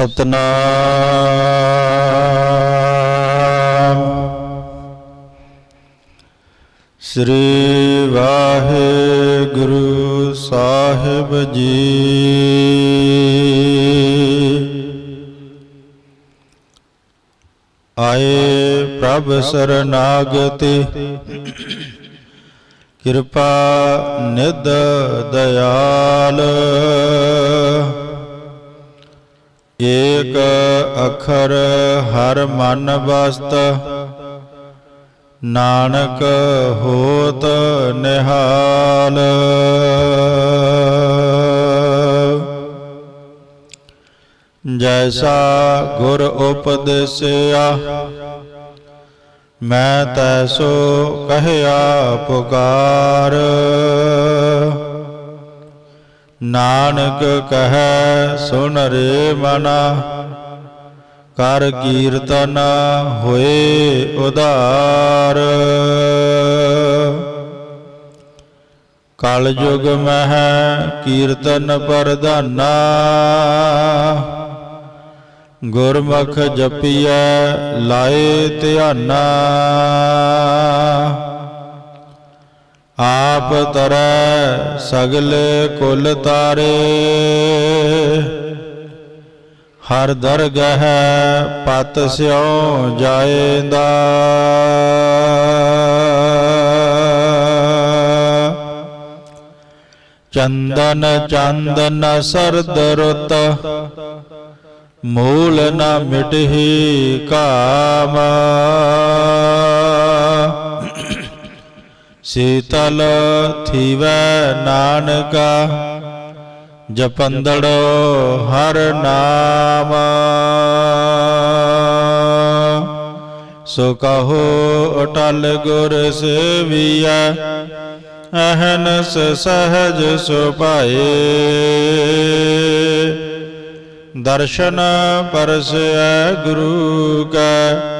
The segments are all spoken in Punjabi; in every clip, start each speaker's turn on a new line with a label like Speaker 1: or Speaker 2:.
Speaker 1: ਸਤਨਾਮ। ਸ੍ਰੀ ਵਾਹਿਗੁਰੂ ਸਾਹਿਬ ਜੀ। ਆਏ ਪ੍ਰਭ ਸਰਨਾਗਤੀ। ਕਿਰਪਾ ਨਿਦ ਦਇਆਲ। ਏਕ ਅਖਰ ਹਰ ਮਨ ਬਸਤ ਨਾਨਕ ਹੋਤ ਨਿਹਾਲ। ਜੈਸਾ ਗੁਰ ਉਪਦੇਸਿਆ, ਮੈਂ ਤੈਸੋ ਕਹਿਆ ਪੁਕਾਰ। ਨਾਨਕ ਕਹੈ ਸੁਨ ਰੇ ਮਨਾ। ਕਰ ਕੀਰਤਨ ਹੋਏ ਉਧਾਰ ਕਲ ਯੁਗ ਮਹਿ ਕੀਰਤਨ ਪ੍ਰਧਾਨਾ। ਗੁਰਮੁਖ ਜਪੀਐ, ਲਾਏ ਧਿਆਨਾ। ਆਪ ਤਰੈ ਸਗਲੇ ਕੁਲ ਤਾਰੇ। ਹਰ ਦਰਗਹ ਪਤ ਸਿਉ ਜਾਏਂਦਾ। ਚੰਦਨ ਚੰਦਨ ਸਰਦ ਰੁੱਤ, ਮੂਲ ਨ ਮਿਟਹੀ ਕਾਮ। ਸੀਤਲ ਥੀਵੈ ਨਾਨਕਾ, ਜਪੰਦੜ ਹਰ ਨਾਮ। ਸੋ ਕਹੋ ਅਟਲ ਗੁਰ ਸੇਵੀਐ, ਅਹਨਸ ਸਹਜ ਸੁਭਾਏ। ਦਰਸ਼ਨ ਪਰਸੈ ਗੁਰੂ ਕੈ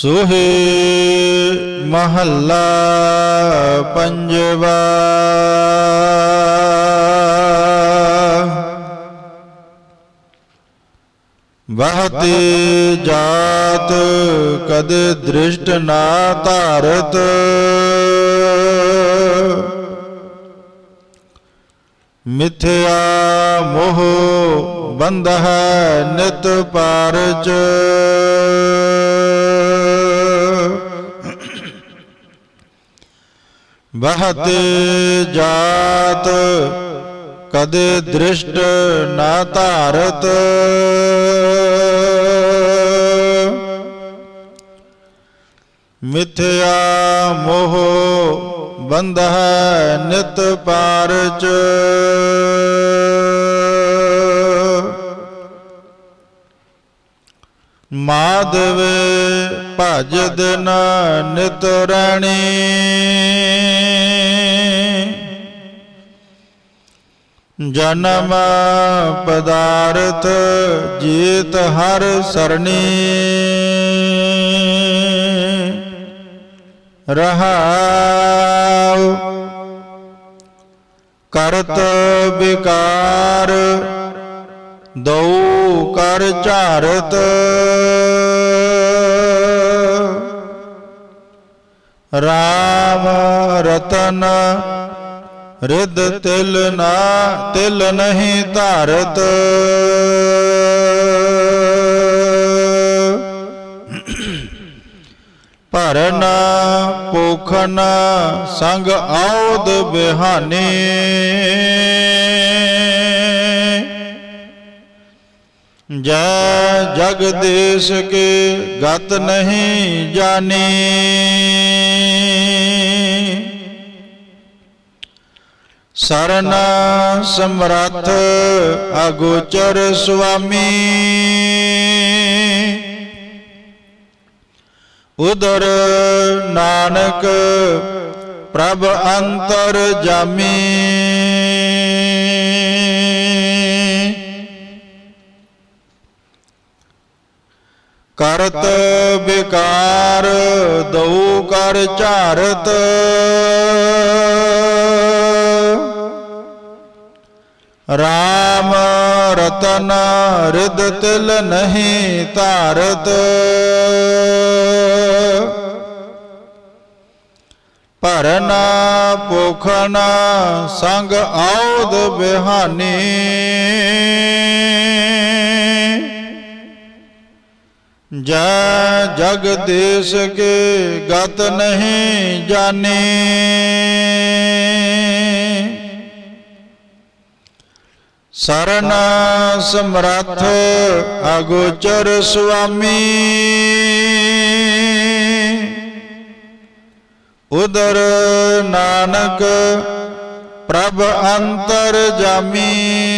Speaker 1: ਸੋਹੇ ਮਹੱਲਾ ਪੰਜਵਾ। ਬਹਤੇ ਜਾਤ ਕਦੇ ਦ੍ਰਿਸ਼ਟ ਨਾ ਧਾਰਤ। ਮਿਥਿਆ ਮੋਹ ਬੰਧ ਹੈ ਨਿਤ ਪਾਰਚ ਬਹਤੇ ਜਾਤ ਕਦੇ ਦ੍ਰਿਸ਼ਟ ਨਾ ਧਾਰਤ। ਮਿਥਿਆ ਮੋਹ ਬੰਧ ਹੈ ਨਿਤ ਪਾਰਚ ਮਾਧਵ ਭਜਦ ਨ ਰਣੀ। ਜਨਮ ਪਦਾਰਥ ਜੀਤ ਹਰ ਸਰਣੀ। ਰਹਾਉ ਕਰਤ ਵਿਕਾਰ ਦਉ ਕਰ ਝਾਰਤ। ਰਾਮ ਰਤਨ ਰਿਦ ਤਿਲ ਨਾ, ਤਿਲ ਨਹੀਂ ਧਾਰਤ। ਭਰਨ ਪੋਖਨ ਸੰਗ ਆਉਦ ਬਿਹਾਨੇ। ਜੈ ਜਗਦੇਸ਼ ਕੇ ਗਤ ਨਹੀਂ ਜਾਣੀ। ਸਰਨ ਸਮਰੱਥ ਅਗੋਚਰ ਸੁਆਮੀ। ਉਦਰ ਨਾਨਕ ਪ੍ਰਭ ਅੰਤਰ ਜਾਮੀ। ਕਰਤ ਵਿਕਾਰ ਦਉ ਕਰ ਝਾਰਤ। ਰਾਮ ਰਤਨ ਰਿਦ ਤਿਲ ਨਹੀਂ ਧਾਰਤ। ਭਰਨਾ ਭੁਖਨਾ ਸੰਗ ਆਉਦ ਬਿਹਾਨੀ। ਜੈ ਜਗਦੀਸ਼ ਕੇ ਗਤ ਨਹੀਂ ਜਾਣੇ। ਸਰਨ ਸਮਰੱਥ ਅਗੋਚਰ ਸੁਆਮੀ। ਉਦਰ ਨਾਨਕ ਪ੍ਰਭ ਅੰਤਰ ਜਾਮੀ।